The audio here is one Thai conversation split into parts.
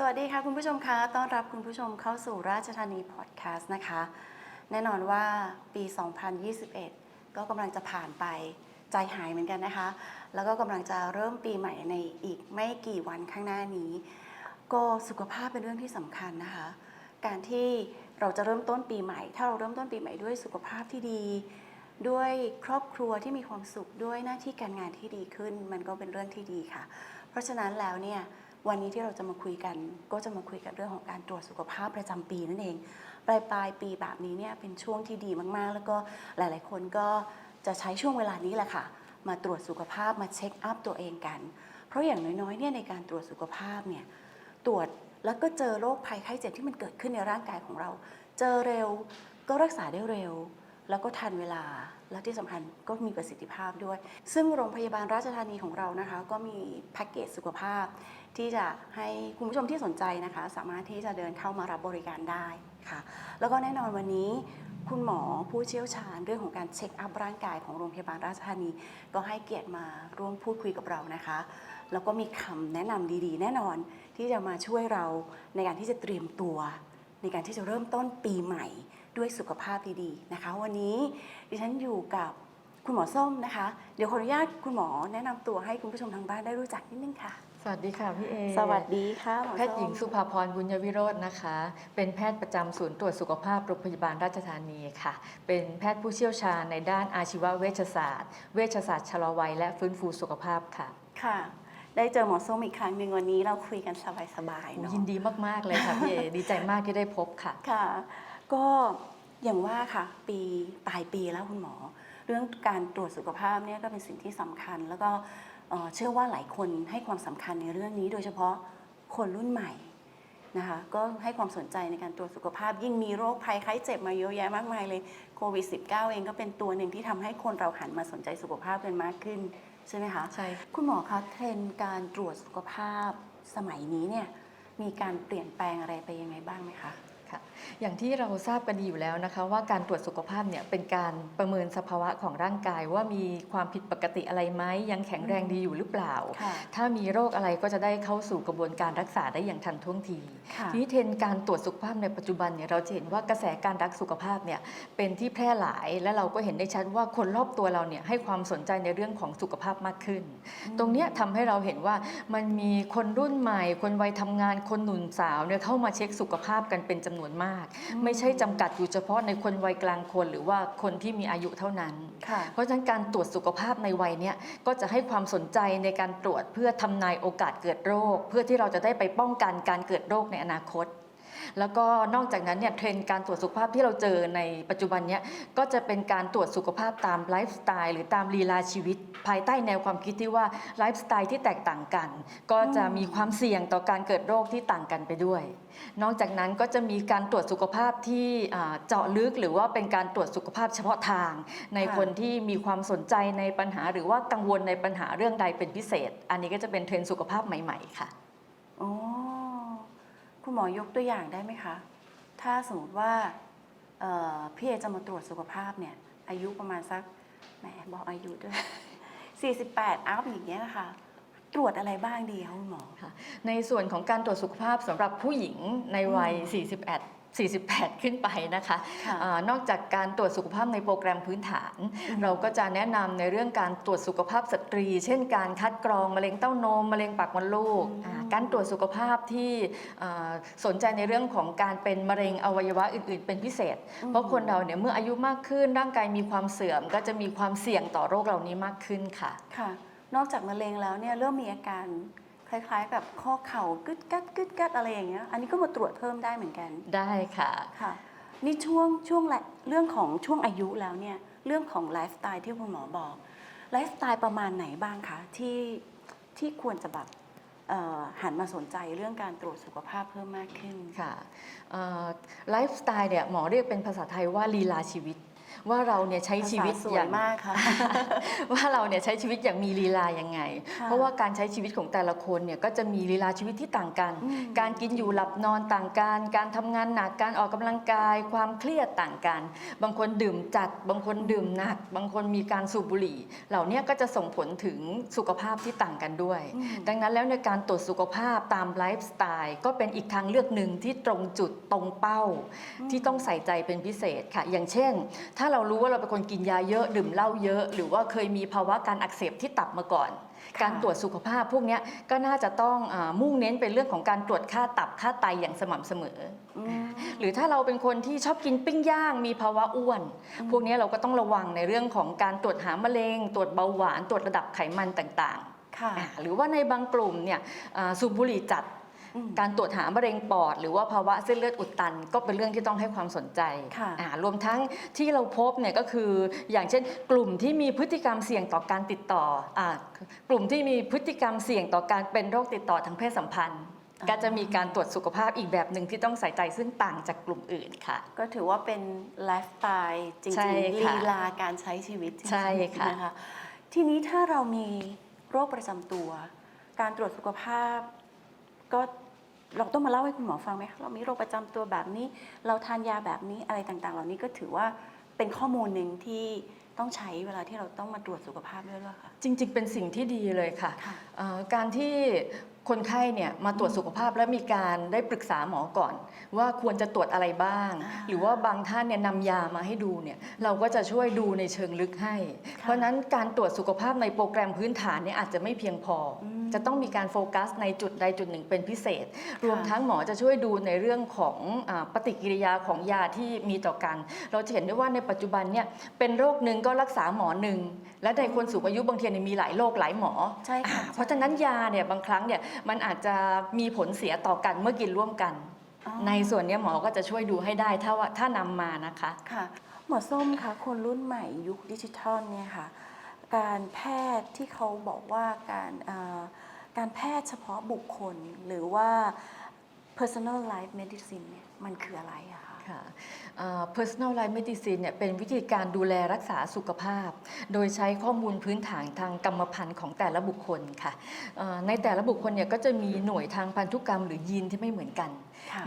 สวัสดีค่ะคุณผู้ชมคะ ต้อนรับคุณผู้ชมเข้าสู่ราชธานีพอดแคสต์นะคะ แน่นอนว่าปี 2021 ก็กำลังจะผ่านไปใจหายเหมือนกันนะคะ แล้วก็กำลังจะเริ่มปีใหม่ในอีกไม่กี่วันข้างหน้านี้ ก็สุขภาพเป็นเรื่องที่สำคัญนะคะ การที่เราจะเริ่มต้นปีใหม่ ถ้าเราเริ่มต้นปีใหม่ด้วยสุขภาพที่ดี ด้วยครอบครัวที่มีความสุขด้วยหน้าที่การงานที่ดีขึ้น มันก็เป็นเรื่องที่ดีค่ะ เพราะฉะนั้นแล้วเนี่ย วันนี้ที่เราจะมาคุยกัน ก็จะมาคุยกันเรื่องของการตรวจสุขภาพประจำปีนั่นเอง ปลายปลายปีแบบนี้เนี่ยเป็นช่วงที่ดีมากๆ แล้วก็หลายๆ คนก็จะใช้ช่วงเวลานี้แหละค่ะ มาตรวจสุขภาพมาเช็คอัพตัวเองกัน เพราะอย่างน้อยๆเนี่ยในการตรวจสุขภาพเนี่ยตรวจแล้วก็เจอโรคภัยไข้เจ็บที่มันเกิดขึ้นในร่างกายของเรา เจอเร็วก็รักษาได้เร็ว แล้วก็ทันเวลา และที่สำคัญก็มีประสิทธิภาพด้วย ซึ่งโรงพยาบาลราชธานีของเรานะคะ ก็มีแพ็กเกจสุขภาพ ที่จะให้คุณผู้ชมที่สนใจนะคะ สามารถที่จะเดินเข้ามารับบริการได้ค่ะ แล้วก็แน่นอนวันนี้คุณหมอผู้เชี่ยวชาญเรื่องของการเช็คอัพร่างกายของโรงพยาบาลราชธานี ก็ให้เกียรติมาร่วมพูดคุยกับเรานะคะ แล้วก็มีคำแนะนำดีๆ แน่นอนที่จะมาช่วยเราในการที่จะเตรียมตัว ในการที่จะเริ่มต้นปีใหม่ ด้วยสุขภาพดีๆนะคะ วันนี้ดิฉันอยู่กับคุณหมอส้มนะคะ เดี๋ยวขออนุญาตคุณหมอแนะนำตัวให้คุณผู้ชมทางบ้านได้รู้จักนิดนึงค่ะ สวัสดีค่ะพี่เอสวัสดีค่ะมอแพทย์หญิงส้มสุภาพรบุญยวิโรจน์นะคะ เป็นแพทย์ประจำศูนย์ตรวจสุขภาพโรงพยาบาลราชธานีค่ะ เป็นแพทย์ผู้เชี่ยวชาญในด้านอาชีวเวชศาสตร์ เวชศาสตร์ชะลอวัยและฟื้นฟูสุขภาพค่ะค่ะ ได้เจอหมอส้มอีกครั้งหนึ่งวันนี้เราคุยกันสบายๆเนาะยินดีมากๆเลยค่ะพี่เอ ดีใจมากที่ได้พบค่ะ ค่ะ ก็อย่างว่าค่ะปีปลายปีแล้วคุณหมอ เรื่องการตรวจสุขภาพเนี่ยก็เป็นสิ่งที่สำคัญ แล้วก็เอ่อเชื่อว่าหลายคนให้ความสำคัญในเรื่องนี้ โดยเฉพาะคนรุ่นใหม่นะคะก็ให้ความสนใจในการตรวจสุขภาพ ยิ่งมีโรคภัยไข้เจ็บมาเยอะแยะมากมายเลยโควิด -19 เองก็เป็นตัวหนึ่งที่ทำให้คนเราหันมาสนใจสุขภาพกันมากขึ้น ใช่ไหมคะใช่คุณหมอคะเทรนด์การตรวจสุขภาพสมัยนี้เนี่ยมีการเปลี่ยนแปลงอะไรไปยังไงบ้างไหมคะค่ะ อย่างที่เราทราบกันดีอยู่แล้วนะคะว่าการตรวจสุขภาพเนี่ยเป็นการประเมินสภาวะของร่างกาย ว่ามีความผิดปกติอะไรไหมยังแข็งแรงดีอยู่หรือเปล่าค่ะถ้ามีโรคอะไรก็จะได้เข้าสู่กระบวนการรักษาได้อย่างทันท่วงทีค่ะทีนี้เทรนด์การตรวจสุขภาพในปัจจุบันเนี่ยเราจะเห็นว่ากระแสการรักสุขภาพเนี่ยเป็นที่แพร่หลายและเราก็เห็นได้ชัดว่าคนรอบตัวเราเนี่ยให้ความสนใจในเรื่องของสุขภาพมากขึ้น ตรงเนี้ยทำให้เราเห็นว่ามันมีคนรุ่นใหม่ คนวัยทำงานคนหนุ่มสาวเนี่ยเข้ามาเช็คสุขภาพกันเป็นจำนวนมากไม่ใช่จำกัดอยู่เฉพาะในคนวัยกลางคน หรือว่าคนที่มีอายุเท่านั้นค่ะเพราะฉะนั้นการตรวจสุขภาพในวัยเนี้ยก็จะให้ความสนใจในการตรวจเพื่อทำนายโอกาสเกิดโรค เพื่อที่เราจะได้ไปป้องกันการเกิดโรคในอนาคต แล้วก็นอกจากนั้นเนี่ยเทรนด์การตรวจสุขภาพที่เราเจอในปัจจุบันเนี้ยก็จะเป็นการตรวจสุขภาพตามไลฟ์สไตล์หรือตามลีลาชีวิต ภายใต้แนวความคิดที่ว่าไลฟ์สไตล์ที่แตกต่างกัน ก็จะมีความเสี่ยงต่อการเกิดโรคที่ต่างกันไปด้วย นอกจากนั้นก็จะมีการตรวจสุขภาพที่เจาะลึกหรือว่าเป็นการตรวจสุขภาพเฉพาะทาง ในค่ะคนที่มีความสนใจในปัญหา หรือว่ากังวลในปัญหาเรื่องใดเป็นพิเศษ อันนี้ก็จะเป็นเทรนด์สุขภาพใหม่ ๆ ค่ะ อ๋อ คุณหมอยกตัวอย่างได้ไหมคะ ถ้าสมมติว่าเอ่อพี่เอจะมาตรวจสุขภาพเนี่ย อายุประมาณสักแหมบอกอายุด้วย 48 อัพอย่างเงี้ยนะคะตรวจอะไรบ้างดีคะคุณหมอ ในส่วนของการตรวจสุขภาพสำหรับผู้หญิงในวัยอืม41 48 ขึ้นไปนะคะค่ะอานอกจากการตรวจสุขภาพในโปรแกรมพื้นฐานเราก็จะแนะนำในเรื่องการตรวจสุขภาพสตรี เช่นการคัดกรองมะเร็งเต้านมมะเร็งปากมดลูกอืมอ่าการตรวจสุขภาพที่อ่าสนใจในเรื่องของการเป็นมะเร็งอวัยวะอื่น ๆ เป็นพิเศษ เพราะคนเราเนี่ยเมื่ออายุมากขึ้นร่างกายมีความเสื่อม ก็จะมีความเสี่ยงต่อโรคเหล่านี้มากขึ้นค่ะ ค่ะ นอกจากมะเร็งแล้วเนี่ยเริ่มมีอาการ คล้ายๆ กับข้อเข่ากึดกัดกึดกัดอะไรอย่างเงี้ย อันนี้ก็มาตรวจเพิ่มได้เหมือนกัน ได้ค่ะ ค่ะ นี่ช่วงช่วงแหละเรื่องของช่วงอายุแล้วเนี่ย เรื่องของไลฟ์สไตล์ที่คุณหมอบอก ไลฟ์สไตล์ประมาณไหนบ้างคะที่ที่ควรจะแบบเอ่อหันมาสนใจเรื่องการตรวจสุขภาพเพิ่มมากขึ้นค่ะไลฟ์สไตล์เนี่ยหมอเรียกเป็นภาษาไทยว่าลีลาชีวิต ว่าเราเนี่ยใช้ชีวิตภาษาสอวยย่างมากค่ะ ว่าเราเนี่ยใช้ชีวิตอย่างมีลีลายังไงค่ะเพราะว่าการใช้ชีวิตของแต่ละคนเนี่ยก็จะมีลีลาชีวิตที่ต่างกันอืมการกินอยู่หลับนอนต่างกัน การทำงานหนักการออกกำลังกาย ความเครียดต่างกัน บางคนดื่มจัด บางคนดื่มหนัก บางคนมีการสูบบุหรี่ เหล่านี้ก็จะส่งผลถึงสุขภาพที่ต่างกันด้วยอืมดังนั้นแล้วในการตรวจสุขภาพตามไลฟ์สไตล์ก็เป็นอีกทางเลือกหนึ่งที่ตรงจุดตรงเป้า ที่ต้องใส่ใจเป็นพิเศษค่ะ อย่างเช่น ถ้าเรารู้ว่าเราเป็นคนกินยาเยอะดื่มเหล้าเยอะ หรือว่าเคยมีภาวะการอักเสบที่ตับมาก่อนค่ะการตรวจสุขภาพพวกเนี้ยก็น่าจะต้องอามุ่งเน้นเป็นเรื่องของการตรวจค่าตับค่าไตอย่างสม่ำเสมออืมหรือถ้าเราเป็นคนที่ชอบกินปิ้งย่าง มีภาวะอ้วนอืมพวกเนี้ยเราก็ต้องระวังในเรื่องของการตรวจหามะเร็ง ตรวจเบาหวาน ตรวจระดับไขมันต่างค่ะๆอ่าหรือว่าในบางกลุ่มเนี่ยอ่าสูบบุหรี่จัดอืม การตรวจหามะเร็งปอด หรือว่าภาวะเส้นเลือดอุดตัน ก็เป็นเรื่องที่ต้องให้ความสนใจค่ะอ่ารวมทั้งที่เราพบเนี่ยก็คืออย่างเช่น กลุ่มที่มีพฤติกรรมเสี่ยงต่อการติดต่ออ่ากลุ่มที่มีพฤติกรรมเสี่ยงต่อการเป็นโรคติดต่อทางเพศสัมพันธ์อ่าก็จะมีการตรวจสุขภาพอีกแบบหนึ่งที่ต้องใส่ใจซึ่งต่างจากกลุ่มอื่นค่ะ ก็ถือว่าเป็นไลฟ์สไตล์จใช่ริงๆลีค่ะลาการใช้ชีวิตจริงๆใช่ค่ะนะคะทีนี้ถ้าเรามีโรคประจำตัว การตรวจสุขภาพก็ เราต้องมาเล่าให้คุณหมอฟังไหมคะเรามีโรคประจำตัวแบบนี้ เราทานยาแบบนี้อะไรต่างๆ เหล่านี้ก็ถือว่าเป็นข้อมูลหนึ่งที่ต้องใช้เวลาที่เราต้องมาตรวจสุขภาพด้วยหรือเปล่าคะจริง ๆ เป็นสิ่งที่ดีเลยค่ะค่ะเอ่อการที่ คนไข้เนี่ยมาตรวจสุขภาพและมีการได้ปรึกษาหมอก่อน ว่าควรจะตรวจอะไรบ้างอ่าหรือว่าบางท่านเนี่ยนำยามาให้ดูเนี่ยเราก็จะช่วยดูในเชิงลึกให้ค่ะเพราะฉะนั้นการตรวจสุขภาพในโปรแกรมพื้นฐานเนี่ยอาจจะไม่เพียงพออมจะต้องมีการโฟกัสในจุดใดจุดหนึ่งเป็นพิเศษค่ะรวมทั้งหมอจะช่วยดูในเรื่องของอาปฏิกิริยาของยาที่มีต่อกัน เราจะเห็นได้ว่าในปัจจุบันเนี่ยเป็นโรคหนึ่งก็รักษาหมอหนึ่งและในคนสูงอายุบางทีเนี่ยมีหลายโรคหลายหมอใช่ค่ะเพราะฉะนั้นยาเนี่ยบางครั้งเนี่ยมันอาจจะมีผลเสียต่อกันเมื่อกินร่วมกันอ๋อในส่วนเนี้ยหมอก็จะช่วยดูให้ได้ถ้าว่าถ้านำมานะคะค่ะหมอส้มคะคนรุ่นใหม่ยุคดิจิทัลเนี่ยค่ะการแพทย์ที่เขาบอกว่าการเอ่อการแพทย์เฉพาะบุคคลหรือว่า personal life medicine เนี่ยมันคืออะไรอะคะ ค่ะเอ่อ personal life medicine เนี่ยเป็นวิธีการดูแลรักษาสุขภาพ โดยใช้ข้อมูลพื้นฐานทางกรรมพันธุ์ของแต่ละบุคคลค่ะในแต่ละบุคคลเนี่ยก็จะมีหน่วยทางพันธุกรรมหรือยีนที่ไม่เหมือนกัน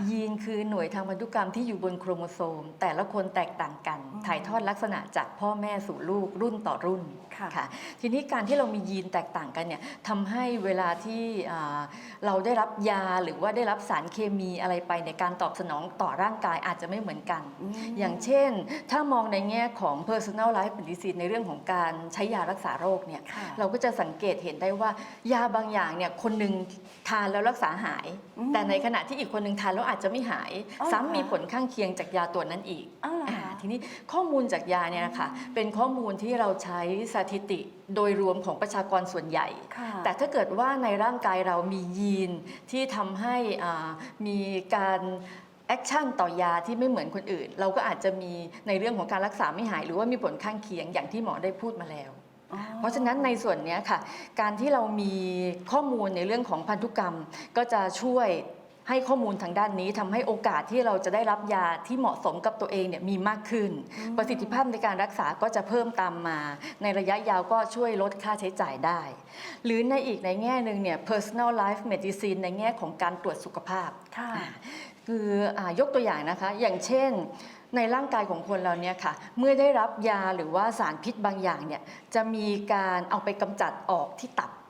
ยีนคือหน่วยทางพันธุกรรมที่อยู่บนโครโมโซม แต่ละคนแตกต่างกันอืมถ่ายทอดลักษณะจากพ่อแม่สู่ลูกรุ่นต่อรุ่นค่ะค่ะทีนี้การที่เรามียีนแตกต่างกันเนี่ยทำให้เวลาที่อ่าเราได้รับยาหรือว่าได้รับสารเคมีอะไรไปในการตอบสนองต่อร่างกายอาจจะไม่เหมือนกันอืมอย่างเช่น ถ้ามองในแง่ของ personal life medicine ในเรื่องของการใช้ยารักษาโรคเนี่ยค่ะเราก็จะสังเกตเห็นได้ว่ายาบางอย่างเนี่ยคนหนึ่งทานแล้วรักษาหายอืมแต่ในขณะที่อีกคนหนึ่งทานแล้วอาจจะไม่หาย อ๋อเหรอซ้ำมีคะผลข้างเคียงจากยาตัวนั้นอีกอ้าวเหรออ่าคะทีนี้ข้อมูลจากยาเนี่ยนะคะเป็นข้อมูลที่เราใช้สถิติโดยรวมของประชากรส่วนใหญ่ ค่ะ แต่ถ้าเกิดว่าในร่างกายเรามียีนที่ทำให้อ่ามีการแอคชั่นต่อยาที่ไม่เหมือนคนอื่น เราก็อาจจะมีในเรื่องของการรักษาไม่หาย หรือว่ามีผลข้างเคียงอย่างที่หมอได้พูดมาแล้ว อ๋อ เพราะฉะนั้นในส่วนเนี้ยค่ะ การที่เรามีข้อมูลในเรื่องของพันธุกรรมก็จะช่วย ให้ข้อมูลทางด้านนี้ทำให้โอกาสที่เราจะได้รับยาที่เหมาะสมกับตัวเองเนี่ยมีมากขึ้น ประสิทธิภาพในการรักษาก็จะเพิ่มตามมา ในระยะยาวก็ช่วยลดค่าใช้จ่ายได้ หรือในอีกในแง่หนึ่งเนี่ย personal life medicine ในแง่ของการตรวจสุขภาพค่ะอ่าคืออายกตัวอย่างนะคะ อย่างเช่นในร่างกายของคนเราเนี่ยค่ะ เมื่อได้รับยาหรือว่าสารพิษบางอย่างเนี่ยจะมีการเอาไปกำจัดออกที่ตับอืม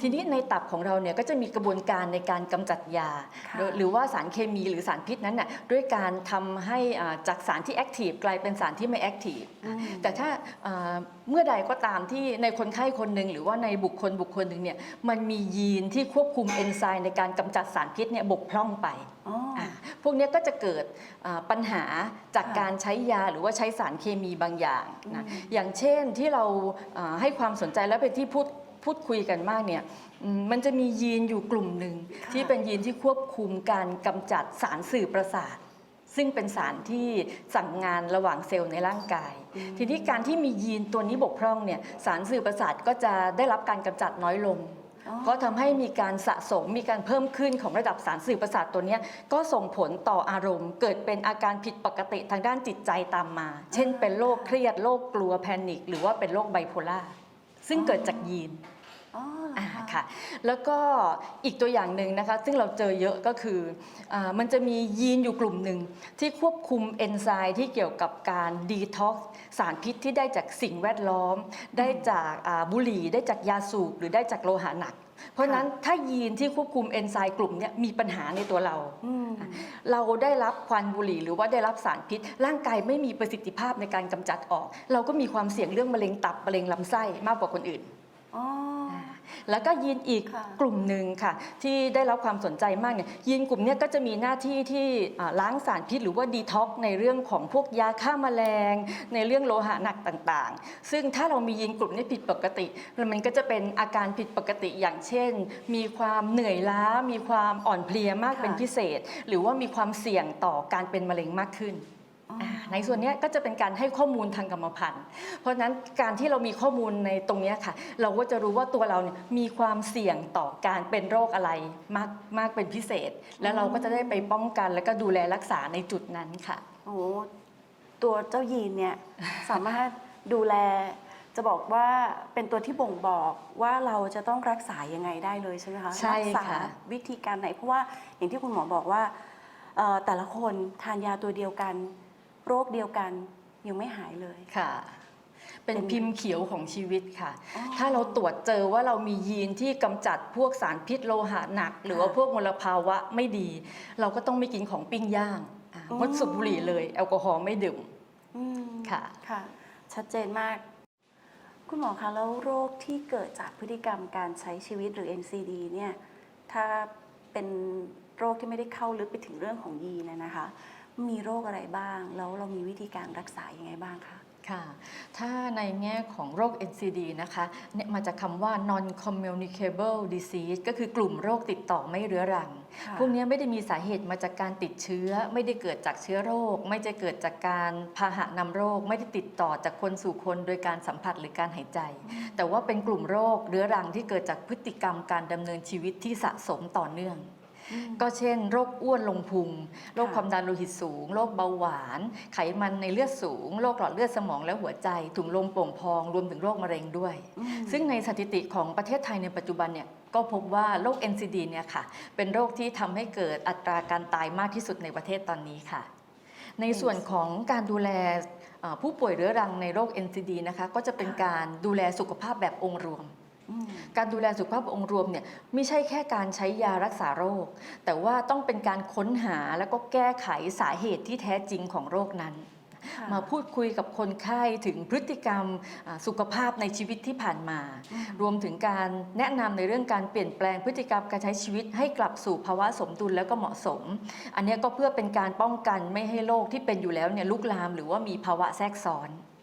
ทีนี้ในตับของเราเนี่ยก็จะมีกระบวนการในการกำจัดยาค่ะโดยหรือว่าสารเคมีหรือสารพิษนั้นน่ะด้วยการทำให้อ่าจากสารที่แอคทีฟกลายเป็นสารที่ไม่แอคทีฟอืมแต่ถ้าอ่าเมื่อใดก็ตามที่ในคนไข้คนหนึ่งหรือว่าในบุคคลบุคคลหนึ่งเนี่ยมันมียีนที่ควบคุมเอนไซม์ในการกำจัดสารพิษเนี่ยบกพร่องไปอ๋อออ่าพวกเนี้ยก็จะเกิดอ่าปัญหาจากค่ะการใช้ยาหรือว่าใช้สารเคมีบางอย่างนะอืมอย่างเช่นที่เราอ่าให้ความสนใจและเป็นที่พูด พูดคุยกันมากเนี่ยอืมมันจะมียีนอยู่กลุ่มหนึ่งค่ะ ที่เป็นยีนที่ควบคุมการกำจัดสารสื่อประสาท ซึ่งเป็นสารที่สั่งงานระหว่างเซลล์ในร่างกาย ทีนี้การที่มียีนตัวนี้บกพร่องเนี่ยสารสื่อประสาทก็จะได้รับการกำจัดน้อยลง อ๋อ ก็ทำให้มีการสะสมมีการเพิ่มขึ้นของระดับสารสื่อประสาทตัวเนี้ยก็ส่งผลต่ออารมณ์ เกิดเป็นอาการผิดปกติทางด้านจิตใจตามมา เช่นเป็นโรคเครียดโรคกลัวแพนิคหรือว่าเป็นโรคไบโพล่าซึ่งเกิดจากยีน อ๋อเหรออ่าคะค่ะแล้วก็อีกตัวอย่างหนึ่งนะคะซึ่งเราเจอเยอะก็คืออามันจะมียีนอยู่กลุ่มหนึ่งที่ควบคุมเอนไซม์ที่เกี่ยวกับการดีท็อกซ์สารพิษที่ได้จากสิ่งแวดล้อม ได้จากอ่าบุหรี่ได้จากยาสูบหรือได้จากโลหะหนัก เพราะฉะนั้นถ้ายีนที่ควบคุมเอนไซม์กลุ่มเนี้ยมีปัญหาในตัวเรา อืม เราได้รับควันบุหรี่หรือว่าได้รับสารพิษ ร่างกายไม่มีประสิทธิภาพในการกำจัดออก เราก็มีความเสี่ยงเรื่องมะเร็งตับมะเร็งลำไส้มากกว่าคนอื่น อ๋อ แล้วก็ยีนอีกค่ะกลุ่มหนึ่งค่ะ ที่ได้รับความสนใจมากเนี่ยยีนกลุ่มเนี้ยก็จะมีหน้าที่ที่อ่าล้างสารพิษหรือว่าดีท็อกในเรื่องของพวกยาฆ่าแมลง ในเรื่องโลหะหนักต่างๆ ซึ่งถ้าเรามียีนกลุ่มนี้ผิดปกติ มันก็จะเป็นอาการผิดปกติอย่างเช่น มีความเหนื่อยล้า มีความอ่อนเพลียมากค่ะเป็นพิเศษ หรือว่ามีความเสี่ยงต่อการเป็นมะเร็งมากขึ้น อ๋ออาในส่วนเนี้ยก็จะเป็นการให้ข้อมูลทางกรรมพันธุ์ เพราะฉะนั้นการที่เรามีข้อมูลในตรงเนี้ยค่ะ เราก็จะรู้ว่าตัวเราเนี่ยมีความเสี่ยงต่อการเป็นโรคอะไรมากมากเป็นพิเศษ แล้วเราก็จะได้ไปป้องกันและก็ดูแลรักษาในจุดนั้นค่ะ โอ้โหตัวเจ้ายีนเนี่ย สามารถดูแล จะบอกว่าเป็นตัวที่บ่งบอกว่าเราจะต้องรักษายังไงได้เลยใช่ไหมคะใช่รัษาค่ะวิธีการไหน เพราะว่าอย่างที่คุณหมอบอกว่าเอ่อแต่ละคนทานยาตัวเดียวกัน โรคเดียวกันยังไม่หายเลย ค่ะเป็นเป็นพิมพ์เขียวของชีวิตค่ะ อ๋อถ้าเราตรวจเจอว่าเรามียีนที่กำจัดพวกสารพิษโลหะหนัก หรือว่าค่ะพวกมลภาวะไม่ดี เราก็ต้องไม่กินของปิ้งย่างอะอืมงดสูบบุหรี่เลย แอลกอฮอล์ไม่ดื่มอืมค่ะ ค่ะ ชัดเจนมาก คุณหมอคะแล้วโรคที่เกิดจากพฤติกรรมการใช้ชีวิตหรือ NCD เนี่ย ถ้าเป็นโรคที่ไม่ได้เข้าลึกไปถึงเรื่องของยีนนะนะคะ มีโรคอะไรบ้าง แล้วเรามีวิธีการรักษายังไงบ้างคะค่ะ ถ้าในแง่ของโรค NCD นะคะเนี่ยมาจากคำว่า non communicable disease ก็คือกลุ่มโรคติดต่อไม่เรื้อรังค่ะพวกเนี้ยไม่ได้มีสาเหตุมาจากการติดเชื้อ ไม่ได้เกิดจากเชื้อโรค ไม่ได้เกิดจากการพาหะนำโรค ไม่ได้ติดต่อจากคนสู่คนโดยการสัมผัสหรือการหายใจ แต่ว่าเป็นกลุ่มโรคเรื้อรังที่เกิดจากพฤติกรรมการดำเนินชีวิตที่สะสมต่อเนื่องอืม ก็เช่น โรคอ้วนลงพุง โรคค่ะความดันโลหิตสูง โรคเบาหวาน ไขมันในเลือดสูง โรคหลอดเลือดสมองและหัวใจ ถุงลมโป่งพอง รวมถึงโรคมะเร็งด้วยอืมซึ่งในสถิติของประเทศไทยในปัจจุบันเนี่ยก็พบว่าโรค NCD เนี่ยค่ะ เป็นโรคที่ทำให้เกิดอัตราการตายมากที่สุดในประเทศตอนนี้ค่ะ ในส่วนของการดูแลเอ่อผู้ป่วยเรื้อรังในโรค NCD นะคะ ก็จะเป็นการดูแลสุขภาพแบบองค์รวมอืม การดูแลสุขภาพองค์รวมเนี่ยไม่ใช่แค่การใช้ยารักษาโรค แต่ว่าต้องเป็นการค้นหาแล้วก็แก้ไขสาเหตุที่แท้จริงของโรคนั้นค่ะมาพูดคุยกับคนไข้ถึงพฤติกรรมอ่าสุขภาพในชีวิตที่ผ่านมาอืมรวมถึงการแนะนำในเรื่องการเปลี่ยนแปลงพฤติกรรมการใช้ชีวิตให้กลับสู่ภาวะสมดุลแล้วก็เหมาะสม อันเนี้ยก็เพื่อเป็นการป้องกันไม่ให้โรคที่เป็นอยู่แล้วเนี่ยลุกลาม หรือว่ามีภาวะแทรกซ้อนอืม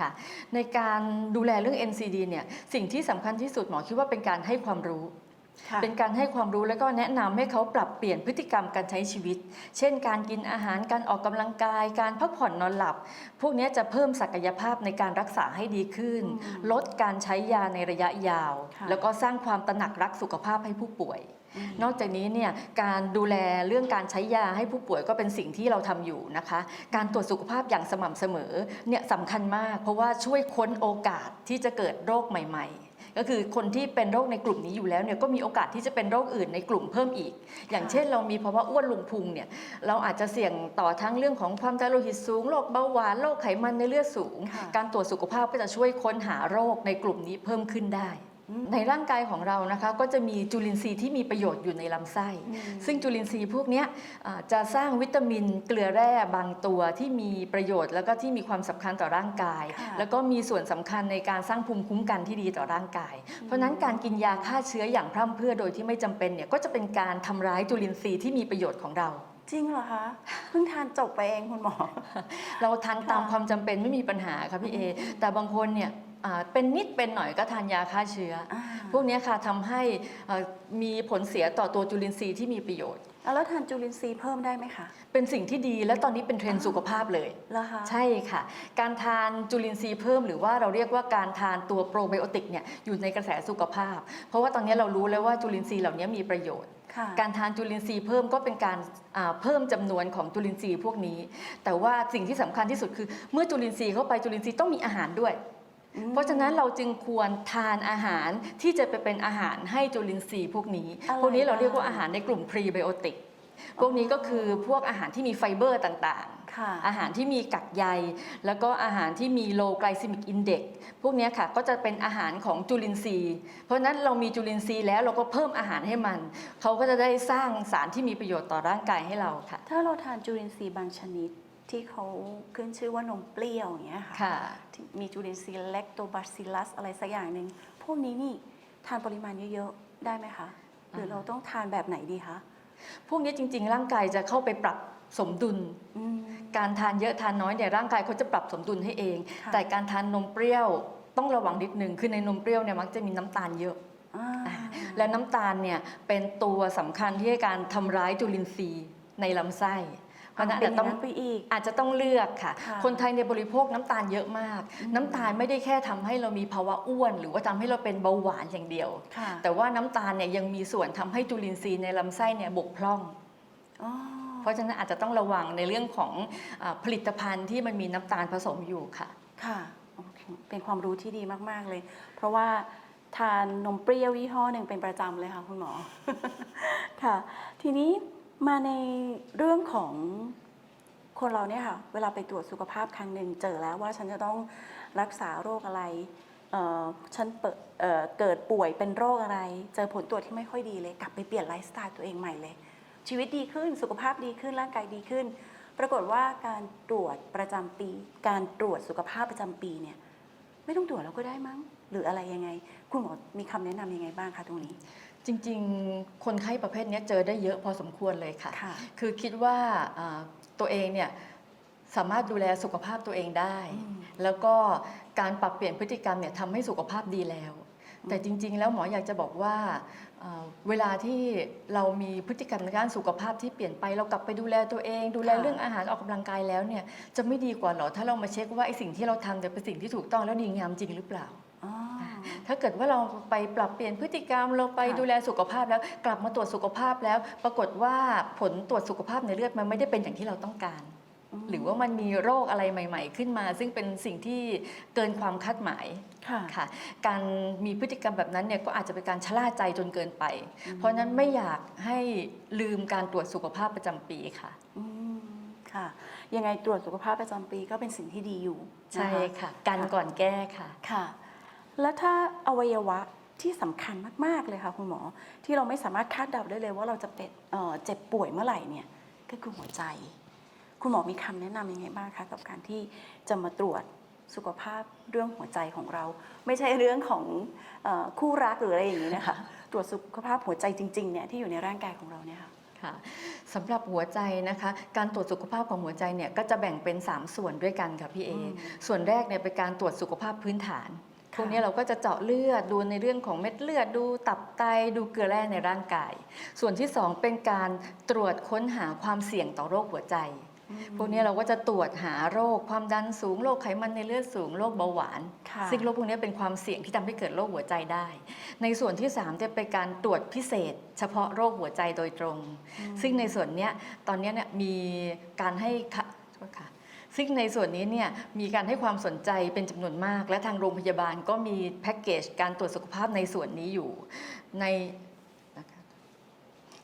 ค่ะในการดูแลเรื่อง NCD เนี่ยสิ่งที่สำคัญที่สุดหมอคิดว่าเป็นการให้ความรู้ค่ะเป็นการให้ความรู้แล้วก็แนะนำให้เขาปรับเปลี่ยนพฤติกรรมการใช้ชีวิต เช่น การกินอาหารการออกกำลังกาย การพักผ่อนนอนหลับ พวกเนี้ยจะเพิ่มศักยภาพในการรักษาให้ดีขึ้นอืมลดการใช้ยาในระยะยาวค่ะแล้วก็สร้างความตระหนักรักสุขภาพให้ผู้ป่วยอืม นอกจากนี้เนี่ยการดูแลเรื่องการใช้ยาให้ผู้ป่วยก็เป็นสิ่งที่เราทำอยู่นะคะ การตรวจสุขภาพอย่างสม่ำเสมอเนี่ยสำคัญมาก เพราะว่าช่วยค้นโอกาสที่จะเกิดโรคใหม่ ๆก็คือคนที่เป็นโรคในกลุ่มนี้อยู่แล้วเนี่ยก็มีโอกาสที่จะเป็นโรคอื่นในกลุ่มเพิ่มอีก อย่างเช่นเรามีภาวะอ้วนลงพุงเนี่ยเราอาจจะเสี่ยงต่อทั้งเรื่องของความดันโลหิตสูงโรคเบาหวานโรคไขมันในเลือดสูงค่ะการตรวจสุขภาพก็จะช่วยค้นหาโรคในกลุ่มนี้เพิ่มขึ้นได้อืม ในร่างกายของเรานะคะก็จะมีจุลินทรีย์ที่มีประโยชน์อยู่ในลำไส้อืมซึ่งจุลินทรีย์พวกเนี้ยอ่าจะสร้างวิตามินเกลือแร่บางตัวที่มีประโยชน์ แล้วก็ที่มีความสำคัญต่อร่างกายค่ะแล้วก็มีส่วนสำคัญในการสร้างภูมิคุ้มกันที่ดีต่อร่างกาย เพราะฉะนั้นการกินยาฆ่าเชื้ออย่างพร่ำเพรื่อโดยที่ไม่จำเป็นเนี่ยก็จะเป็นการทำร้ายจุลินทรีย์ที่มีประโยชน์ของเราจริงเหรอคะเพิ่งทานจบไปเองคุณหมอ เราทานตามค่ะความจำเป็นไม่มีปัญหาค่ะพี่เอ แต่บางคนเนี่ย อ่าเป็นนิดเป็นหน่อยก็ทานยาฆ่าเชื้อออ่าพวกเนี้ยค่ะทำให้เอ่อมีผลเสียต่อตัวจุลินทรีย์ที่มีประโยชน์ แล้วทานจุลินทรีย์เพิ่มได้ไหมคะเป็นสิ่งที่ดีและตอนนี้เป็นเทรนด์สุขภาพเลยแล้วคะ ใช่ค่ะ การทานจุลินทรีย์เพิ่มหรือว่าเราเรียกว่าการทานตัวโปรไบโอติกเนี่ยอยู่ในกระแสสุขภาพ เพราะว่าตอนนี้เรารู้แล้วว่าจุลินทรีย์เหล่านี้มีประโยชน์ ค่ะการทานจุลินทรีย์เพิ่มก็เป็นการอ่าเพิ่มจำนวนของจุลินทรีย์พวกนี้ แต่ว่าสิ่งที่สำคัญที่สุดคือ เมื่อจุลินทรีย์เข้าไปจุลินทรีย์ต้องมีอาหารด้วยอืม เพราะฉะนั้นเราจึงควรทานอาหารที่จะไปเป็นอาหารให้จุลินทรีย์พวกนี้อะไรพวกนี้เราเรียกว่าบ้างอาหารในกลุ่มพรีไบโอติกพวกนี้ก็คือพวกอาหารที่มีไฟเบอร์ต่างๆค่ะอาหารที่มีกักใย แล้วก็อาหารที่มี low glycemic index พวกเนี้ยค่ะก็จะเป็นอาหารของจุลินทรีย์ เพราะฉะนั้นเรามีจุลินทรีย์แล้วเราก็เพิ่มอาหารให้มัน เขาก็จะได้สร้างสารที่มีประโยชน์ต่อร่างกายให้เราค่ะ ถ้าเราทานจุลินทรีย์บางชนิด ที่เขาขึ้นชื่อว่านมเปรี้ยวอย่างเงี้ยค่ะค่ะที่มีจุลินทรีย์เลคโตบาซิลัสอะไรสักอย่างหนึ่ง พวกนี้นี่ทานปริมาณเยอะๆ ได้ไหมคะ หรือเราต้องทานแบบไหนดีคะ พวกนี้จริง ๆ ร่างกายจะเข้าไปปรับสมดุลอืมการทานเยอะทานน้อยเนี่ยร่างกายเขาจะปรับสมดุลให้เองค่ะแต่การทานนมเปรี้ยวต้องระวังนิดนึง คือในนมเปรี้ยวเนี่ยมักจะมีน้ำตาลเยอะอ่าอ่าและน้ำตาลเนี่ยเป็นตัวสำคัญที่ให้การทำร้ายจุลินทรีย์ในลำไส้ เพราะฉะนั้นเป็นอาจจะอต้ย่าองงนั้นไปอีก อาจจะต้องเลือกค่ะค่ะคนไทยในยบริโภคน้ำตาลเยอะมากอืมน้ำตาลไม่ได้แค่ทำให้เรามีภาวะอ้วน หรือว่าทำให้เราเป็นเบาหวานอย่างเดียวค่ะแต่ว่าน้ำตาลเนี่ยยังมีส่วนทำให้จุลินทรีย์ในลำไส้เนี่ยบกพร่องอ๋อเพราะฉะนั้นอาจจะต้องระวังในเรื่องของอาผลิตภัณฑ์ที่มันมีน้ำตาลผสมอยู่ค่ะค่ะโอเคเป็นความรู้ที่ดีมาก ๆ เลย เพราะว่าทานนมเปรี้ยวยี่ห้อหนึ่งเป็นประจำเลยค่ะคุณหมอ ค่ะ ทีนี้ มาในเรื่องของคนเราเนี่ยค่ะเวลาไปตรวจสุขภาพครั้งหนึ่งเจอแล้วว่าฉันจะต้องรักษาโรคอะไรฉันเปิดเเกิดป่วยเป็นโรคอะไร เจอผลตรวจที่ไม่ค่อยดีเลย กลับไปเปลี่ยนไลฟ์สไตล์ตัวเองใหม่เลย ชีวิตดีขึ้นสุขภาพดีขึ้นร่างกายดีขึ้น ปรากฏว่าการตรวจประจำปี การตรวจสุขภาพประจำปีเนี่ยไม่ต้องตรวจแล้วก็ได้มั้ง หรืออะไรยังไง คุณหมอมีคำแนะนำยังไงบ้างคะตรงนี้ จริงๆ คนไข้ประเภทเนี้ยเจอได้เยอะพอสมควรเลยค่ะ ค่ะ คือคิดว่าอ่าตัวเองเนี่ยสามารถดูแลสุขภาพตัวเองได้ อืม แล้วก็การปรับเปลี่ยนพฤติกรรมเนี่ยทำให้สุขภาพดีแล้ว แต่จริงๆ แล้วหมออยากจะบอกว่าเอ่อเวลาที่เรามีพฤติกรรมในด้านสุขภาพที่เปลี่ยนไป เรากลับไปดูแลตัวเอง ดูแลค่ะ เรื่องอาหารออกกำลังกายแล้วเนี่ยจะไม่ดีกว่าเหรอถ้าเรามาเช็คว่าไอ้สิ่งที่เราทำเนี่ยเป็นสิ่งที่ถูกต้องแล้วดีงามจริงหรือเปล่าอ๋อ ถ้าเกิดว่าเราไปปรับเปลี่ยนพฤติกรรมเราไปค่ะดูแลสุขภาพแล้ว กลับมาตรวจสุขภาพแล้ว ปรากฏว่าผลตรวจสุขภาพในเลือดมันไม่ได้เป็นอย่างที่เราต้องการมหรือว่ามันมีโรคอะไรใหม่ ๆ ขึ้นมา ซึ่งเป็นสิ่งที่เกินความคาดหมายค่ะค่ะการมีพฤติกรรมแบบนั้นเนี่ยก็อาจจะเป็นการชะล่าใจจนเกินไปอืมเพราะฉะนั้นไม่อยากให้ลืมการตรวจสุขภาพประจำปีค่ะอืมค่ะ ยังไงตรวจสุขภาพประจำปีก็เป็นสิ่งที่ดีอยู่ใช่นะคะค่ะกันก่อนแก้ค่ะค่ะ แล้วถ้าอวัยวะที่สำคัญมาก ๆ เลยค่ะคุณหมอ ที่เราไม่สามารถคาดเดาได้เลยว่าเราจะเป็นเอ่อเจ็บป่วยเมื่อไหร่เนี่ยก็คือหัวใจ คุณหมอมีคำแนะนำยังไงบ้างคะกับการที่จะมาตรวจสุขภาพเรื่องหัวใจของเรา ไม่ใช่เรื่องของเออคู่รักหรืออะไรอย่างนี้นะคะ ตรวจสุขภาพหัวใจจริงๆเนี่ยที่อยู่ในร่างกายของเราเนี่ยค่ะค่ะสำหรับหัวใจนะคะการตรวจสุขภาพของหัวใจเนี่ยก็จะแบ่งเป็น 3 ส่วนด้วยกันค่ะพี่เออืมส่วนแรกเนี่ยเป็นการตรวจสุขภาพพื้นฐานค่ะ พวกนี้เราก็จะเจาะเลือดดูในเรื่องของเม็ดเลือดดูตับไตดูเกลือแร่ในร่างกาย ส่วนที่ 2 เป็นการตรวจค้นหาความเสี่ยงต่อโรคหัวใจ พวกนี้เราก็จะตรวจหาโรคความดันสูงโรคไขมันในเลือดสูงโรคเบาหวานค่ะซึ่งโรคพวกนี้เป็นความเสี่ยงที่ทำให้เกิดโรคหัวใจได้ ในส่วนที่ 3 จะเป็นการตรวจพิเศษ เฉพาะโรคหัวใจโดยตรง ซึ่งในส่วนเนี้ยตอนเนี้ยเนี่ยมีการให้ค่ะโทษค่ะ ซึ่งในส่วนนี้เนี่ยมีการให้ความสนใจเป็นจำนวนมาก และทางโรงพยาบาลก็มีแพ็กเกจการตรวจสุขภาพในส่วนนี้อยู่ในนะคะ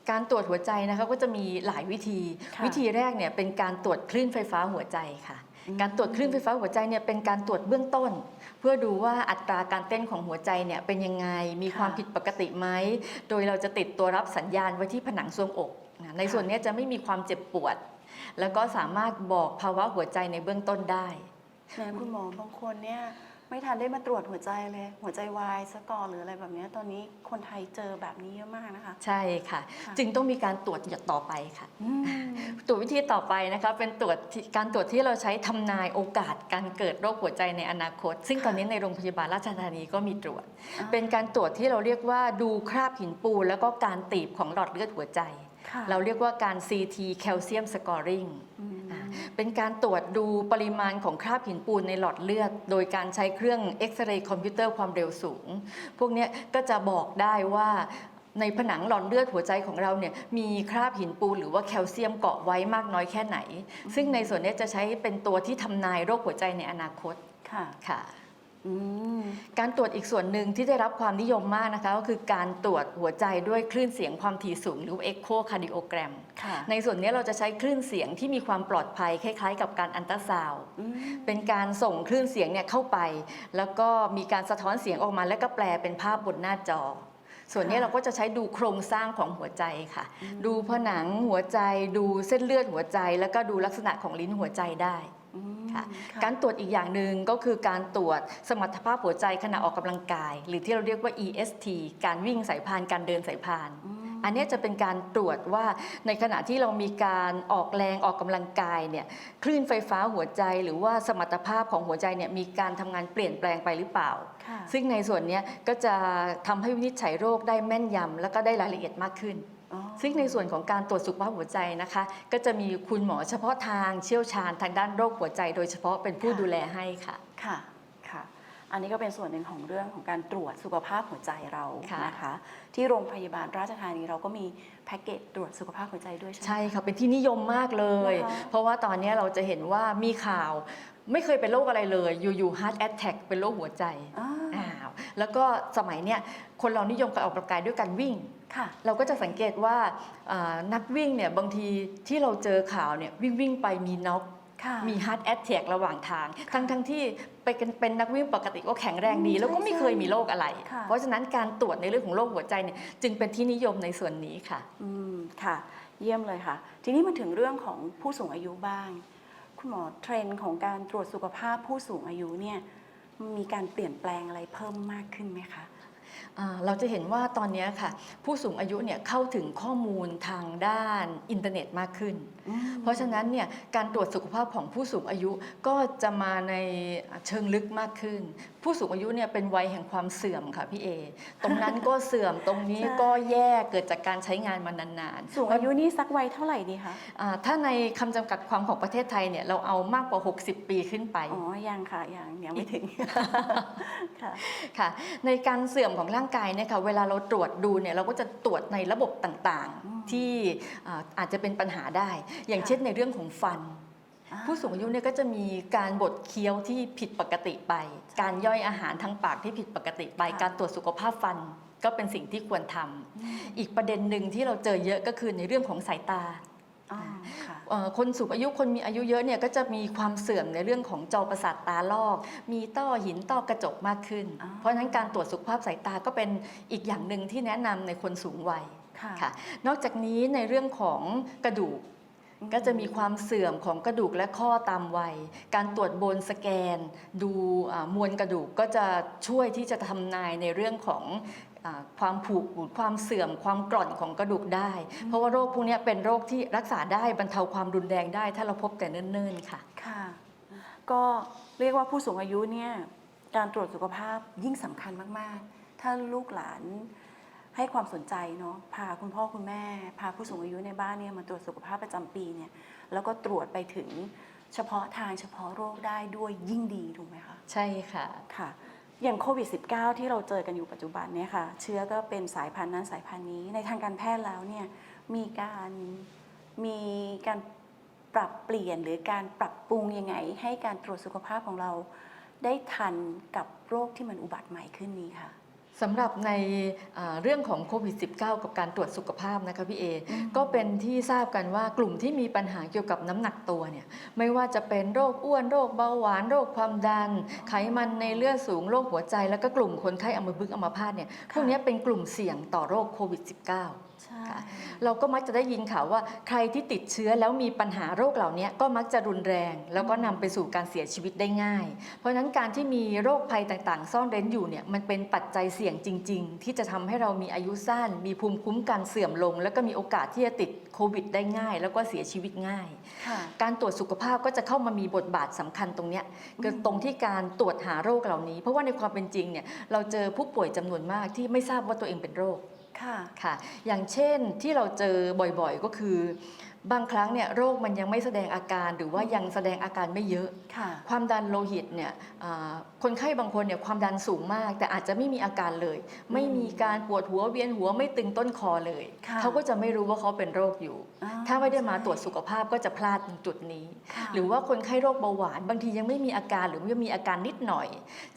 การตรวจหัวใจนะคะก็จะมีหลายวิธีค่ะวิธีแรกเนี่ยเป็นการตรวจคลื่นไฟฟ้าหัวใจค่ะอืมการตรวจคลื่นไฟฟ้าหัวใจเนี่ยเป็นการตรวจเบื้องต้น เพื่อดูว่าอัตราการเต้นของหัวใจเนี่ยเป็นยังไงมีความผิดปกติไหมโดยเราจะติดตัวรับสัญญาณไว้ที่ผนังทรวงอกนะในส่วนเนี้ยจะไม่มีความเจ็บปวด แล้วก็สามารถบอกภาวะหัวใจในเบื้องต้นได้ แหมคุณหมอบางคนเนี่ยไม่ทันได้มาตรวจหัวใจเลย หัวใจวายซะก่อนหรืออะไรแบบเนี้ยตอนนี้คนไทยเจอแบบนี้เยอะมากนะคะ ใช่ค่ะ ค่ะ จึงต้องมีการตรวจอย่างต่อไปค่ะ อืม ตรวจวิธีต่อไปนะคะเป็นตรวจที่การตรวจที่เราใช้ทำนายโอกาสการเกิดโรคหัวใจในอนาคต ซึ่งตอนนี้ในโรงพยาบาลราชธานีก็มีตรวจเป็นการตรวจที่เราเรียกว่าดูคราบหินปูนแล้วก็การตีบของหลอดเลือดหัวใจค่ะ เราเรียกว่าการ CT Calcium Scoring อืมอ่าเป็นการตรวจดูปริมาณของคราบหินปูนในหลอดเลือด โดยการใช้เครื่องเอ็กซเรย์คอมพิวเตอร์ความเร็วสูง พวกเนี้ยก็จะบอกได้ว่าในผนังหลอดเลือดหัวใจของเราเนี่ยมีคราบหินปูนหรือว่าแคลเซียมเกาะไว้มากน้อยแค่ไหน ซึ่งในส่วนเนี้ยจะใช้เป็นตัวที่ทำนายโรคหัวใจในอนาคตค่ะค่ะอืม การตรวจอีกส่วนหนึ่งที่ได้รับความนิยมมากนะคะก็คือการตรวจหัวใจด้วยคลื่นเสียงความถี่สูงหรือ echocardiogram ค่ะในส่วนนี้เราจะใช้คลื่นเสียงที่มีความปลอดภัยคล้ายๆ กับการอันตราซาวด์อืมเป็นการส่งคลื่นเสียงเนี่ยเข้าไป แล้วก็มีการสะท้อนเสียงออกมา แล้วก็แปลเป็นภาพบนหน้าจอส่วนนี้ค่ะเราก็จะใช้ดูโครงสร้างของหัวใจค่ะอืมดูผนังหัวใจ ดูเส้นเลือดหัวใจ แล้วก็ดูลักษณะของลิ้นหัวใจได้อืม ค่ะค่ะการตรวจอีกอย่างหนึ่งก็คือการตรวจสมรรถภาพหัวใจขณะออกกำลังกาย หรือที่เราเรียกว่า EST การวิ่งสายพานการเดินสายพานอืมอันเนี้ยจะเป็นการตรวจว่าในขณะที่เรามีการออกแรงออกกำลังกายเนี่ยคลื่นไฟฟ้าหัวใจหรือว่าสมรรถภาพของหัวใจเนี่ยมีการทำงานเปลี่ยนแปลงไปหรือเปล่าค่ะซึ่งในส่วนเนี้ยก็จะทำให้วินิจฉัยโรคได้แม่นยำแล้วก็ได้รายละเอียดมากขึ้นอ๋อ ซึ่งในส่วนของการตรวจสุขภาพหัวใจนะคะ ก็จะมีคุณหมอเฉพาะทางเชี่ยวชาญทางด้านโรคหัวใจ โดยเฉพาะเป็นผู้ดูแลให้ค่ะค่ะค่ะ อันนี้ก็เป็นส่วนหนึ่งของเรื่องของการตรวจสุขภาพหัวใจเราค่ะนะคะ ที่โรงพยาบาลราชธานีเราก็มีแพ็กเกจตรวจสุขภาพหัวใจด้วยใช่ไหมใช่ค่ะเป็นที่นิยมมากเลยนะคะเพราะว่าตอนนี้เราจะเห็นว่ามีข่าวไม่เคยเป็นโรคอะไรเลย อยู่ๆ heart attack เป็นโรคหัวใจอ่าอ้าวแล้วก็สมัยเนี้ยคนเรานิยมการออกกำลังกายด้วยการวิ่ง ค่ะ เราก็จะสังเกตว่าอ่านักวิ่งเนี่ยบางทีที่เราเจอข่าวเนี่ยวิ่งวิ่งๆไปมีน็อกค่ะ มี heart attack ระหว่างทางค่ะทั้งทั้งๆที่ไปกันเป็นนักวิ่งปกติก็แข็งแรงดีอืมแล้วก็ไม่ใช่เคยมีโรคอะไร ค่ะ เพราะฉะนั้นการตรวจในเรื่องของโรคหัวใจเนี่ยจึงเป็นที่นิยมในส่วนนี้ค่ะ อืมค่ะ เยี่ยมเลยค่ะ ทีนี้มาถึงเรื่องของผู้สูงอายุบ้าง คุณหมอเทรนด์ของการตรวจสุขภาพผู้สูงอายุเนี่ยมีการเปลี่ยนแปลงอะไรเพิ่มมากขึ้นไหมคะอ่า เราจะเห็นว่าตอนนี้ค่ะ ผู้สูงอายุเนี่ยเข้าถึงข้อมูลทางด้านอินเทอร์เน็ตมากขึ้น เพราะฉะนั้นเนี่ยการตรวจสุขภาพของผู้สูงอายุก็จะมาในเชิงลึกมากขึ้น ผู้สูงอายุเนี่ยเป็นวัยแห่งความเสื่อมค่ะพี่เอ ตรงนั้นก็เสื่อมตรงนี้ใช่ก็แย่เกิดจากการใช้งานมานานๆ สูงอายุนี่สักวัยเท่าไหร่ดีคะอ่าถ้าในคำจำกัดความของประเทศไทยเนี่ยเราเอามากกว่า 60 ปีขึ้นไป อ๋อยังค่ะยังยังไม่ถึง ค่ะ ค่ะในการเสื่อมของร่างกายเนี่ยค่ะเวลาเราตรวจดูเนี่ยเราก็จะตรวจในระบบต่างอืมๆ ที่อ่าอาจจะเป็นปัญหาได้ อย่างค่ะ เช่นในเรื่องของฟันอ่า ผู้สูงอายุเนี่ยก็จะมีการบดเคี้ยวที่ผิดปกติไป การย่อยอาหารทางปากที่ผิดปกติไปค่ะการตรวจสุขภาพฟันก็เป็นสิ่งที่ควรทำอืมอีกประเด็นหนึ่งที่เราเจอเยอะก็คือในเรื่องของสายตาอ๋อค่ะเอ่อคนสูงอายุคนมีอายุเยอะเนี่ยก็จะมีความเสื่อมในเรื่องของจอประสาทตาลอก มีต้อหินต้อกระจกมากขึ้นอ๋อเพราะฉะนั้นการตรวจสุขภาพสายตาก็เป็นอีกอย่างหนึ่งที่แนะนำในคนสูงวัยค่ะค่ะ นอกจากนี้ในเรื่องของกระดูก ก็จะมีความเสื่อมของกระดูกและข้อตามวัย การตรวจโบนสแกน ดูอ่ามวลกระดูกก็จะช่วยที่จะทำนายในเรื่องของอ่าความผุหรือความเสื่อมความกร่อนของกระดูกได้ เพราะว่าโรคพวกนี้เป็นโรคที่รักษาได้บรรเทาความรุนแรงได้ ถ้าเราพบแต่เนิ่นๆค่ะค่ะ ก็เรียกว่าผู้สูงอายุเนี่ยการตรวจสุขภาพยิ่งสำคัญมากๆ ถ้าลูกหลาน ให้ความสนใจเนาะพาคุณพ่อคุณแม่ พาผู้สูงอายุในบ้านเนี่ยมาตรวจสุขภาพประจำปีเนี่ยแล้วก็ตรวจไปถึงเฉพาะทางเฉพาะโรคได้ด้วยยิ่งดีถูกไหมคะใช่ค่ะค่ะ อย่างโควิด -19 ที่เราเจอกันอยู่ปัจจุบันเนี่ยค่ะเชื้อก็เป็นสายพันธุ์นั้นสายพันธุ์นี้ในทางการแพทย์แล้วเนี่ยมีการมีการปรับเปลี่ยนหรือการปรับปรุงยังไง ให้การตรวจสุขภาพของเราได้ทันกับโรคที่มันอุบัติใหม่ขึ้นนี้ค่ะ สำหรับในอ่าเรื่องของโควิด -19 กับการตรวจสุขภาพนะคะพี่เอ ก็เป็นที่ทราบกันว่ากลุ่มที่มีปัญหาเกี่ยวกับน้ำหนักตัวเนี่ยไม่ว่าจะเป็นโรคอ้วนโรคเบาหวานโรคความดัน ไขมันในเลือดสูงโรคหัวใจ แล้วก็กลุ่มคนไข้อัมพฤกษ์อัมพาตเนี่ยพวกเนี้ยเป็นกลุ่มเสี่ยงต่อโรคโควิด -19 ใช่ ค่ะ เราก็มักจะได้ยินข่าวว่าใครที่ติดเชื้อแล้วมีปัญหาโรคเหล่านี้ก็มักจะรุนแรง แล้วก็นำไปสู่การเสียชีวิตได้ง่าย เพราะฉะนั้นการที่มีโรคภัยต่างๆ ซ่อนเร้นอยู่เนี่ยมันเป็นปัจจัยเสี่ยงจริง ๆ ที่จะทำให้เรามีอายุสั้น มีภูมิคุ้มกันเสื่อมลง แล้วก็มีโอกาสที่จะติดโควิดได้ง่าย แล้วก็เสียชีวิตง่าย ค่ะ การตรวจสุขภาพก็จะเข้ามามีบทบาทสำคัญตรงเนี้ยคือตรงที่การตรวจหาโรคเหล่านี้ เพราะว่าในความเป็นจริงเนี่ยเราเจอผู้ป่วยจำนวนมากที่ไม่ทราบว่าตัวเองเป็นโรค ค่ะค่ะ อย่างเช่นที่เราเจอบ่อยๆ ก็คือ บางครั้งเนี่ยโรคมันยังไม่แสดงอาการหรือว่ายังแสดงอาการไม่เยอะ ค่ะ ความดันโลหิตเนี่ยอ่าคนไข้บางคนเนี่ยความดันสูงมาก แต่อาจจะไม่มีอาการเลย ไม่มีการปวดหัวเวียนหัวไม่ตึงต้นคอเลย ค่ะเขาก็จะไม่รู้ว่าเขาเป็นโรคอยู่อ๋อถ้าไม่ได้มาใช่ตรวจสุขภาพก็จะพลาดตรงจุดนี้ ค่ะหรือว่าคนไข้โรคเบาหวานบางทียังไม่มีอาการหรือว่ามีอาการนิดหน่อย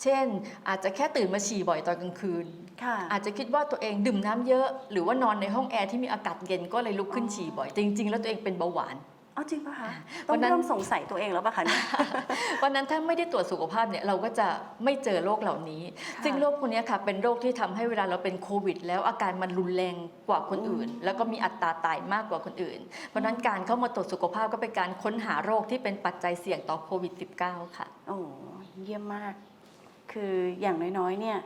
เช่น อาจจะแค่ตื่นมาฉี่บ่อยตอนกลางคืน ค่ะ อาจจะคิดว่าตัวเองดื่มน้ำเยอะ หรือว่านอนในห้องแอร์ที่มีอากาศเย็นก็เลยลุกขึ้นฉี่บ่อยแต่จริง ๆ แล้วตัวเองเป็นเบาหวานเอาจริงปะคะอ่าต้องวันนั้นเริ่มสงสัยตัวเองแล้วปะคะเนี่ยวันนั้นถ้าไม่ได้ตรวจสุขภาพเนี่ยเราก็จะไม่เจอโรคเหล่านี้ค่ะซึ่งโรคพวกเนี้ยค่ะเป็นโรคที่ทำให้เวลาเราเป็นโควิด แล้วอาการมันรุนแรงกว่าคนอื่น แล้วก็มีอัตราตายมากกว่าคนอื่น เพราะฉะนั้นการเข้ามาตรวจสุขภาพก็เป็นการค้นหาโรคที่เป็นปัจจัยเสี่ยงต่อโควิด -19 ค่ะ โอ้เยี่ยมมาก คืออย่างน้อยๆเนี่ย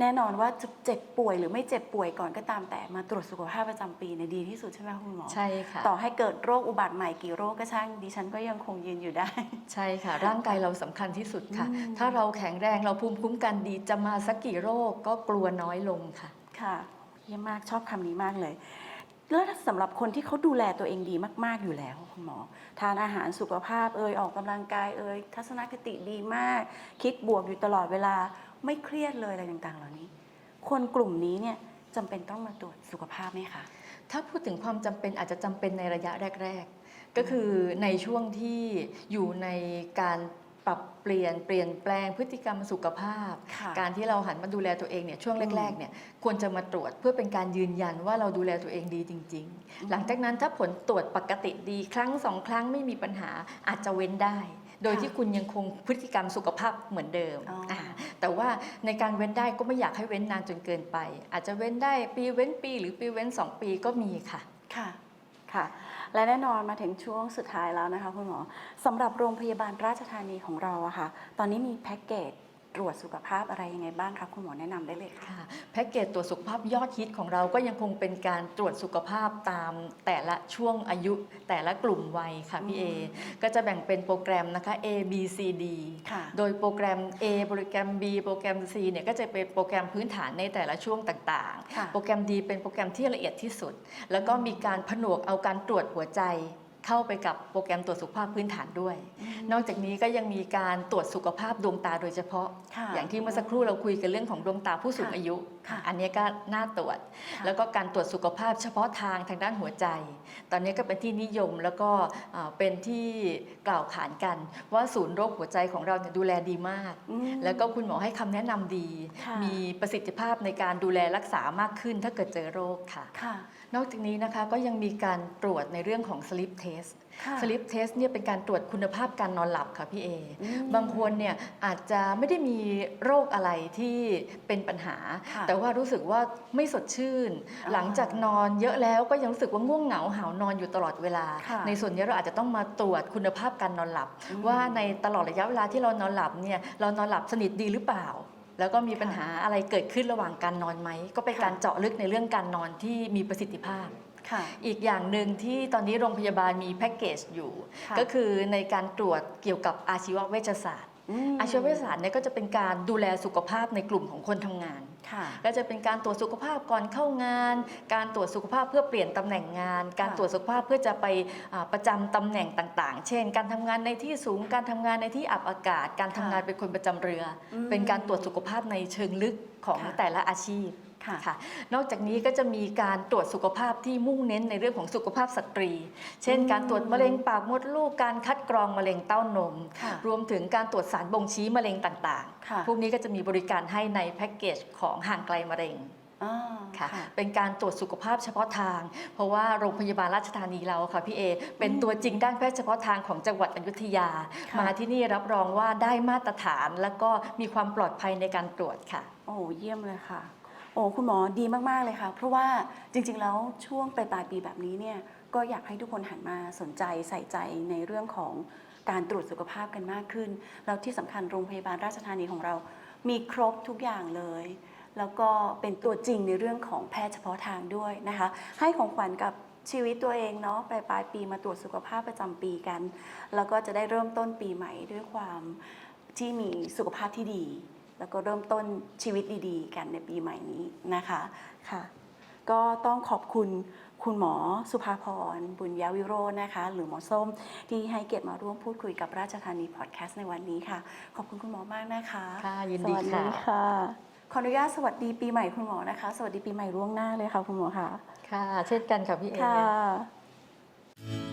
แน่นอนว่าจะเจ็บป่วยหรือไม่เจ็บป่วยก่อนก็ตามแต่มาตรวจสุขภาพประจำปีเนี่ยดีที่สุดใช่ไหมคะคุณหมอ ใช่ค่ะ ต่อให้เกิดโรคอุบัติใหม่กี่โรคก็ช่างดิฉันก็ยังคงยืนอยู่ได้ ใช่ค่ะ ร่างกายเราสำคัญที่สุดค่ะ อืม ถ้าเราแข็งแรงเราภูมิคุ้มกันดีจะมาสักกี่โรคก็กลัวน้อยลงค่ะ ค่ะเยี่ยมมากชอบคำนี้มากเลย แล้วสำหรับคนที่เขาดูแลตัวเองดีมาก ๆ อยู่แล้วคุณหมอ ทานอาหารสุขภาพเอ่ยออกกำลังกายเอ่ยทัศนคติดีมาก คิดบวกอยู่ตลอดเวลา ไม่เครียดเลยอะไรต่างๆ เหล่านี้ คนกลุ่มนี้เนี่ยจำเป็นต้องมาตรวจสุขภาพไหมคะ ถ้าพูดถึงความจำเป็นอาจจะจำเป็นในระยะแรก ๆ ก็คือในช่วงที่อยู่ในการปรับเปลี่ยนเปลี่ยนแปลงพฤติกรรมสุขภาพ ค่ะการที่เราหันมาดูแลตัวเองเนี่ยช่วงอืมแรกๆเนี่ยควรจะมาตรวจเพื่อเป็นการยืนยันว่าเราดูแลตัวเองดีจริงอืมๆหลังจากนั้นถ้าผลตรวจปกติดีครั้งสองครั้งไม่มีปัญหาอาจจะเว้นได้ โดยที่คุณยังคงพฤติกรรมสุขภาพเหมือนเดิมอ๋ออ่าแต่ว่าในการเว้นได้ก็ไม่อยากให้เว้นนานจนเกินไป อาจจะเว้นได้ปีเว้นปี หรือปีเว้นสองปีก็มีค่ะ ค่ะ ค่ะ และแน่นอนมาถึงช่วงสุดท้ายแล้วนะคะคุณหมอสำหรับโรงพยาบาลราชธานีของเราอะค่ะ ตอนนี้มีแพ็กเกจ ตรวจสุขภาพอะไรยังไงบ้างคะคุณหมอแนะนำได้เลยค่ะค่ะ แพ็กเกจตรวจสุขภาพยอดฮิตของเราก็ยังคงเป็นการตรวจสุขภาพตามแต่ละช่วงอายุแต่ละกลุ่มวัยค่ะพี่เออืมก็จะแบ่งเป็นโปรแกรมนะคะ A B C D ค่ะโดยโปรแกรม A โปรแกรม B โปรแกรม C เนี่ยก็จะเป็นโปรแกรมพื้นฐานในแต่ละช่วงต่างค่ะๆโปรแกรม D เป็นโปรแกรมที่ละเอียดที่สุด แล้วก็มีการผนวกเอาการตรวจหัวใจ เข้าไปกับโปรแกรมตรวจสุขภาพพื้นฐานด้วย นอกจากนี้ก็ยังมีการตรวจสุขภาพดวงตาโดยเฉพาะค่ะอย่างที่เมื่อสักครู่เราคุยกันเรื่องของดวงตาผู้สูงค่ะอายุค่ะอันนี้ก็น่าตรวจค่ะแล้วก็การตรวจสุขภาพเฉพาะทางทางด้านหัวใจ ตอนนี้ก็เป็นที่นิยมแล้วก็อ่าเป็นที่กล่าวขานกัน ว่าศูนย์โรคหัวใจของเราเนี่ยดูแลดีมากอืมแล้วก็คุณหมอให้คำแนะนำดีค่ะมีประสิทธิภาพในการดูแลรักษามากขึ้นถ้าเกิดเจอโรคค่ะค่ะ นอกจากนี้นะคะก็ยังมีการตรวจในเรื่องของ sleep test ค่ะ sleep test เนี่ยเป็นการตรวจคุณภาพการนอนหลับค่ะพี่เอ อืมบางคนเนี่ยอาจจะไม่ได้มีโรคอะไรที่เป็นปัญหา ค่ะแต่ว่ารู้สึกว่าไม่สดชื่น อ่าหลังจากนอนเยอะแล้วก็ยังรู้สึกว่าง่วงเหงาหาวนอนอยู่ตลอดเวลา ค่ะในส่วนนี้เราอาจจะต้องมาตรวจคุณภาพการนอนหลับอืมว่าในตลอดระยะเวลาที่เรานอนหลับเนี่ยเรานอนหลับสนิทดีหรือเปล่า แล้วก็มีปัญหาอะไรเกิดขึ้นระหว่างการนอนไหม ก็เป็นค่ะการเจาะลึกในเรื่องการนอนที่มีประสิทธิภาพค่ะอีกอย่างหนึ่งที่ตอนนี้โรงพยาบาลมีแพ็กเกจอยู่ค่ะก็คือในการตรวจเกี่ยวกับอาชีวเวชศาสตร์ม อาชีวเวชศาสตร์เนี่ยก็จะเป็นการดูแลสุขภาพในกลุ่มของคนทำงานค่ะก็จะเป็นการตรวจสุขภาพก่อนเข้างาน การตรวจสุขภาพเพื่อเปลี่ยนตำแหน่งงาน การค่ะตรวจสุขภาพเพื่อจะไปอ่าประจำตำแหน่งต่างๆ เช่น การทำงานในที่สูง การทำงานในที่อับอากาศ การทำงานเป็นคนประจำเรืออมเป็นการตรวจสุขภาพในเชิงลึกของค่ะแต่ละอาชีพ ค่ะค่ะ นอกจากนี้ก็จะมีการตรวจสุขภาพที่มุ่งเน้นในเรื่องของสุขภาพสตรี เช่นอืมการตรวจมะเร็งปากมดลูก การคัดกรองมะเร็งเต้านม ค่ะรวมถึงการตรวจสารบ่งชี้มะเร็งต่างค่ะ ๆ พวกนี้ก็จะมีบริการให้ในแพ็กเกจของห่างไกลมะเร็ง อ่าค่ะค่ะเป็นการตรวจสุขภาพเฉพาะทาง เพราะว่าโรงพยาบาลราชธานีเราค่ะพี่เอ เป็นตัวจริงด้านแพทย์เฉพาะทางของจังหวัดอยุธยา ค่ะ มาที่นี่รับรองว่าได้มาตรฐาน แล้วก็มีความปลอดภัยในการตรวจค่ะ โอ้เยี่ยมเลยค่ะ โอ้คุณหมอดีมาก ๆ เลยค่ะ เพราะว่าจริง ๆ แล้วช่วงปลายปลายปีแบบนี้เนี่ยก็อยากให้ทุกคนหันมาสนใจใส่ใจในเรื่องของการตรวจสุขภาพกันมากขึ้น แล้วที่สำคัญโรงพยาบาลราชธานีของเรา มีครบทุกอย่างเลย แล้วก็เป็นตัวจริงในเรื่องของแพทย์เฉพาะทางด้วยนะคะ ให้ของขวัญกับชีวิตตัวเองเนาะปลายปลายปีมาตรวจสุขภาพประจำปีกัน แล้วก็จะได้เริ่มต้นปีใหม่ด้วยความที่มีสุขภาพที่ดี แล้วก็เริ่มต้นชีวิตดีๆ กันในปีใหม่นี้นะคะค่ะ ก็ต้องขอบคุณคุณหมอสุภาพรบุญยวิโรจน์นะคะ หรือหมอส้มที่ให้เกียรติมาร่วมพูดคุยกับราชธานีพอดแคสต์ในวันนี้ค่ะ ขอบคุณคุณหมอมากนะคะค่ะยินดีสวัสค่ะค่ะ ขออนุญาตสวัสดีปีใหม่คุณหมอนะคะ สวัสดีปีใหม่ล่วงหน้าเลยค่ะคุณหมอค่ะ ค่ะ เช่นกันค่ะพี่เอค่ะ